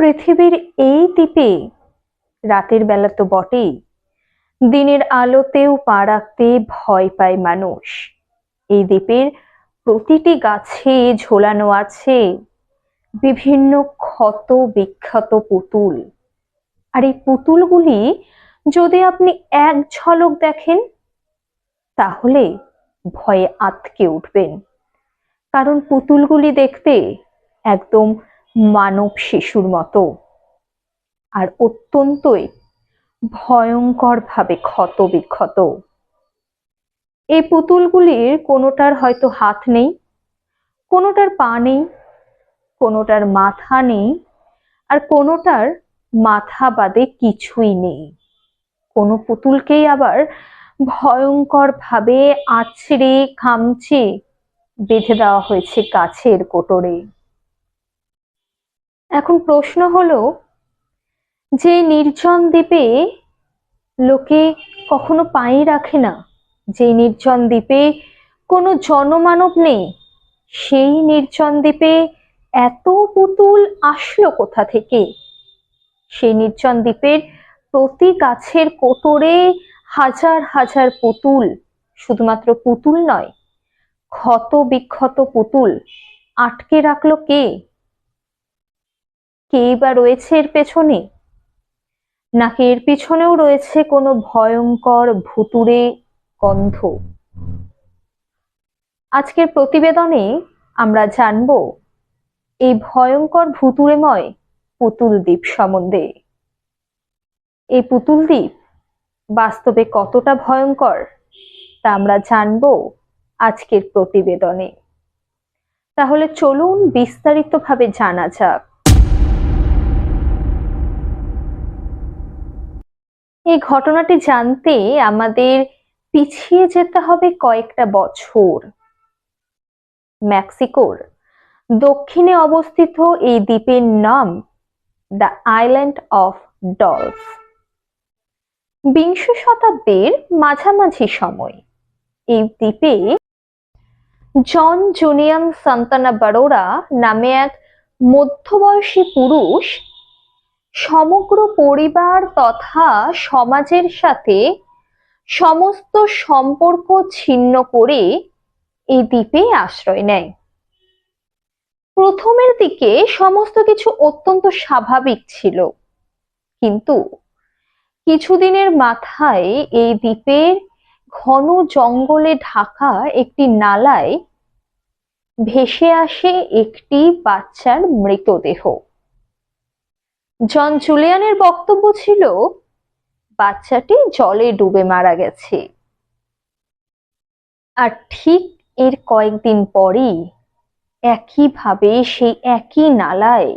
পৃথিবীর এই দ্বীপে রাতের বেলা তো বটেই। দিনের আলোতেও পা রাখতে ভয় পায় মানুষ। এই দ্বীপের প্রতিটি গাছে ঝোলানো আছে বিভিন্ন ক্ষত বিখ্যাত পুতুল। আর এই পুতুলগুলি যদি আপনি এক ঝলক দেখেন, তাহলে ভয়ে আতকে উঠবেন। কারণ পুতুলগুলি দেখতে একদম মানব শিশুর মতো। আর অত্যন্তই ভয়ঙ্করভাবে ক্ষত বিক্ষত এই পুতুলগুলির কোনোটার হয়তো হাত নেই, কোনোটার পা নেই, কোনোটার মাথা নেই, আর কোনোটার মাথা বাদে কিছুই নেই। কোনো পুতুলকেই আবার ভয়ঙ্কর ভাবে আছড়ে, খামচে বেঁধে দেওয়া হয়েছে গাছের কোটরে। এখন প্রশ্ন হলো, যে নির্জন দ্বীপে লোকে কখনো পাই রাখে না, যে নির্জন দ্বীপে কোনো জনমানব নেই, সেই নির্জন দ্বীপে এত পুতুল আসলো কোথা থেকে? সেই নির্জন দ্বীপের প্রতি গাছের কোটরে হাজার হাজার পুতুল, শুধুমাত্র পুতুল নয়, ক্ষত বিক্ষত পুতুল আটকে রাখল কে? কে বা রয়েছে এর পেছনে? নাকি এর পিছনেও রয়েছে কোনো ভয়ঙ্কর ভুতুরে গন্ধ? আজকের প্রতিবেদনে আমরা জানব, এই ভয়ঙ্কর ভুতুরেময় পুতুল দ্বীপ সম্বন্ধে। এই পুতুল দ্বীপ বাস্তবে কতটা ভয়ঙ্কর, তা আমরা জানব আজকের প্রতিবেদনে। তাহলে চলুন বিস্তারিতভাবে জানা যাক। এই ঘটনাটি জানতে আমাদের পিছিয়ে যেতে হবে কয়েকটা বছর। মেক্সিকোর দক্ষিণে অবস্থিত এই দ্বীপের নাম, দ্য আইল্যান্ড অফ ডলস বিংশ শতাব্দীর মাঝামাঝি সময় এই দ্বীপে জন জুনিয়ান সান্তানা বারোরা নামে এক মধ্যবয়সী পুরুষ সমগ্র পরিবার তথা সমাজের সাথে সমস্ত সম্পর্ক ছিন্ন করে এই দ্বীপে আশ্রয় নেয়। প্রথমের দিকে সমস্ত কিছু অত্যন্ত স্বাভাবিক ছিল, কিন্তু কিছুদিনের মাথায় এই দ্বীপের ঘন জঙ্গলে ঢাকা একটি নালায় ভেসে আসে একটি বাচ্চার মৃতদেহ। জন জুলিয়ানের বক্তব্য ছিল, বাচ্চাটি জলে ডুবে মারা গেছে। আর ঠিক এর কয়েকদিন পরই একইভাবে সেই একই নালায়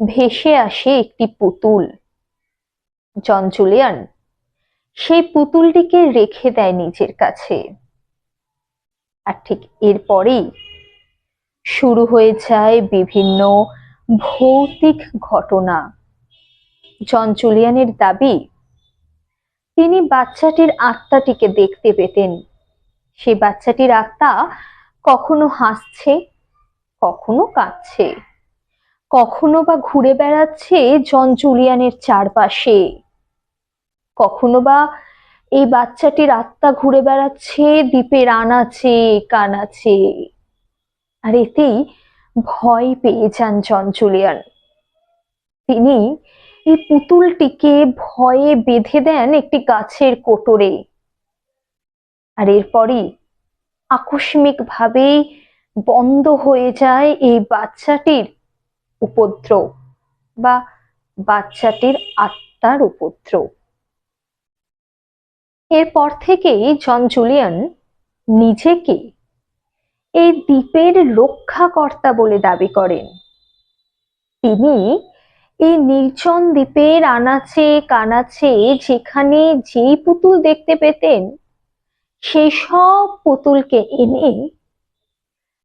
ভেসে আসে একটি পুতুল। জন জুলিয়ান সেই পুতুলটিকে রেখে দেয় নিজের কাছে। আর ঠিক এরপরেই শুরু হয়ে যায় বিভিন্ন ভৌতিক ঘটনা। জন জুলিয়ানের দাবি, তিনি বাচ্চাটির আত্মাটিকে দেখতে পেতেন। সেই বাচ্চাটির আত্মা কখনো হাসছে, কখনো কাঁদছে, কখনো বা ঘুরে বেড়াচ্ছে জন জুলিয়ানের চারপাশে। কখনো বা এই বাচ্চাটির আত্মা ঘুরে বেড়াচ্ছে দ্বীপের আনাচে কানাচে আর এতেই ভয় পেয়ে যান জন তিনি এই পুতুলটিকে ভয়ে বেঁধে দেন একটি গাছের কোটরে। আর এরপরই আকস্মিক ভাবেই বন্ধ হয়ে যায় এই বাচ্চাটির উপদ্রব বা বাচ্চাটির আত্মার উপদ্রব। এরপর থেকেই জন জুলিয়ান নিজেকে এই দ্বীপের রক্ষাকর্তা বলে দাবি করেন। তিনি এই নির্জন দ্বীপের আনাচে কানাচে যেখানে যেই পুতুল দেখতে পেতেন সেই সব পুতুলকে এনে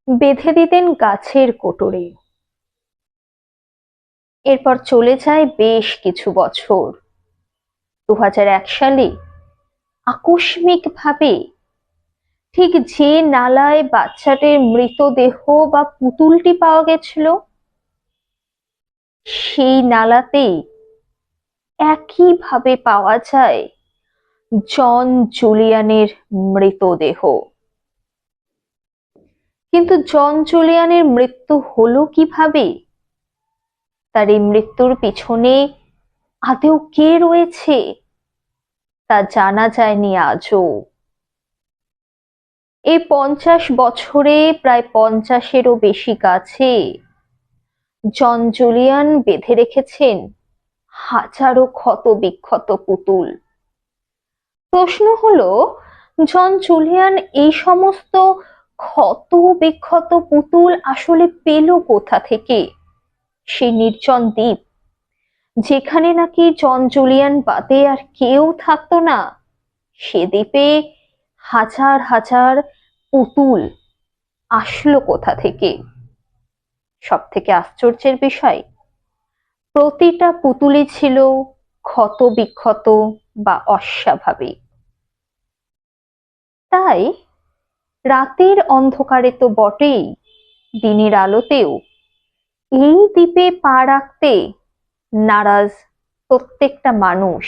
বেঁধে দিতেন গাছের কোটরে। এরপর চলে যায় বেশ কিছু বছর। দু হাজার এক সালে আকস্মিক ভাবে ঠিক যে নালায় বাচ্চাটির মৃতদেহ বা পুতুলটি পাওয়া গেছিল, সেই নালাতেই একইভাবে পাওয়া যায় জন জুলিয়ানের মৃতদেহ। কিন্তু জন জুলিয়ানের মৃত্যু হলো কীভাবে? তার এই মৃত্যুর পিছনে আদেও কে রয়েছে, তা জানা যায়নি আজও। এই পঞ্চাশ বছরে প্রায় পঞ্চাশেরও বেশি গাছে জন জুলিয়ান বেঁধে রেখেছেন হাজারো ক্ষত বিক্ষত পুতুল। প্রশ্ন হলো, জন জুলিয়ান এই সমস্ত ক্ষত বিক্ষত পুতুল আসলে পেল কোথা থেকে? সেই নির্জন দ্বীপ, যেখানে নাকি জন জুলিয়ান বাদে আর কেউ থাকতো না। সে দ্বীপে হাজার হাজার পুতুল আসলো কোথা থেকে? সব থেকে আশ্চর্যের বিষয়, প্রতিটা পুতুলই ছিল ক্ষত বিক্ষত বা অস্বাভাবিক। তাই রাতের অন্ধকারে তো বটেই দিনের আলোতেও। এই দ্বীপে পা রাখতে নারাজ প্রত্যেকটা মানুষ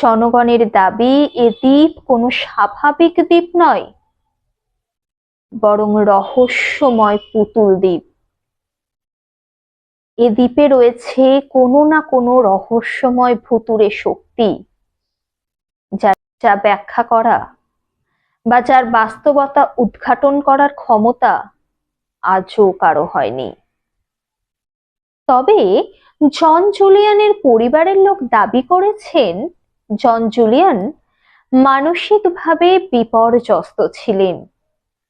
জনগণের দাবি, এ দ্বীপ কোনো স্বাভাবিক দ্বীপ নয়, বরং রহস্যময় পুতুল দ্বীপ। এ দ্বীপে রয়েছে কোনো না কোনো রহস্যময় ভুতুরে শক্তি, যা যা ব্যাখ্যা করা বা যার বাস্তবতা উদ্ঘাটন করার ক্ষমতা আজও কারও হয়নি। তবে জন জুলিয়ানের পরিবারের লোক দাবি করেছেন জন জুলিয়ান মানসিকভাবে বিপর্যস্ত ছিলেন।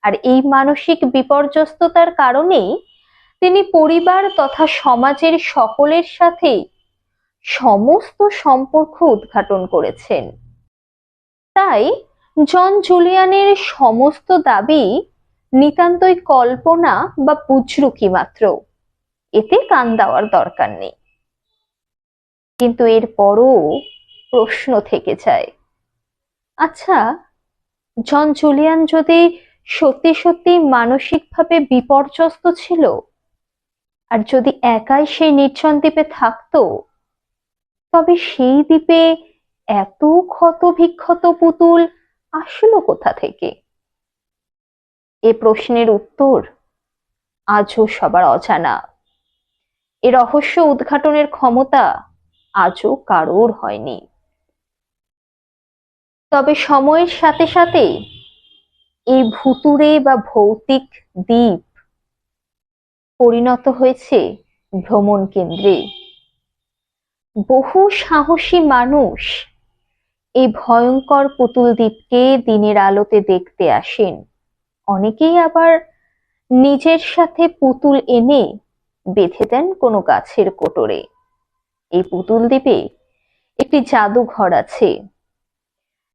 আর এই মানসিক বিপর্যস্ততার কারণেই তিনি পরিবার তথা সমাজের সকলের সাথে সমস্ত সম্পর্ক উদ্ঘাটন করেছেন। তাই জন জুলিয়ানের সমস্ত দাবি নিতান্তই কল্পনা বা বুজরুকি মাত্র। এতে কান দেওয়ার দরকার নেই। কিন্তু এরপরও প্রশ্ন থেকে যায়। আচ্ছা জন জুলিয়ান যদি সত্যি সত্যি মানসিকভাবে বিপর্যস্ত ছিল আর যদি একাই সেই নির্জন দ্বীপে থাকতো, তবে সেই দ্বীপে এত ক্ষত বিক্ষত পুতুল আসলো কোথা থেকে? এ প্রশ্নের উত্তর আজও সবার অজানা। এ রহস্য উদ্ঘাটনের ক্ষমতা আজও কারোর হয়নি। তবে সময়ের সাথে সাথে এই ভুতুরে বা ভৌতিক দ্বীপ পরিণত হয়েছে ভ্রমণ কেন্দ্রে। বহু সাহসী মানুষ এই ভয়ঙ্কর পুতুল দ্বীপকে দিনের আলোতে দেখতে আসেন। অনেকেই আবার নিজের সাথে পুতুল এনে বেঁধে দেন কোনো গাছের কোটরে। এই পুতুল দ্বীপে একটি জাদুঘর আছে।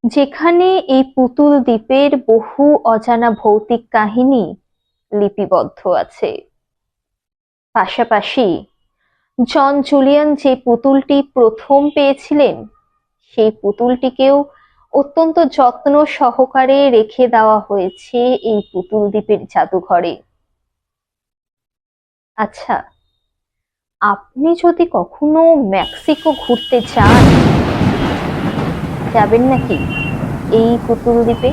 যেখানে এই পুতুল দ্বীপের বহু অজানা ভৌতিক কাহিনী লিপিবদ্ধ আছে। পাশাপাশি জন জুলিয়ান যে পুতুলটি প্রথম পেয়েছিলেন, সেই পুতুলটিকেও অত্যন্ত যত্ন সহকারে রেখে দেওয়া হয়েছে এই পুতুল দ্বীপের জাদুঘরে। আচ্ছা আপনি যদি কখনো মেক্সিকো ঘুরতে চান যাবেন নাকি? এই পুতুল দ্বীপে?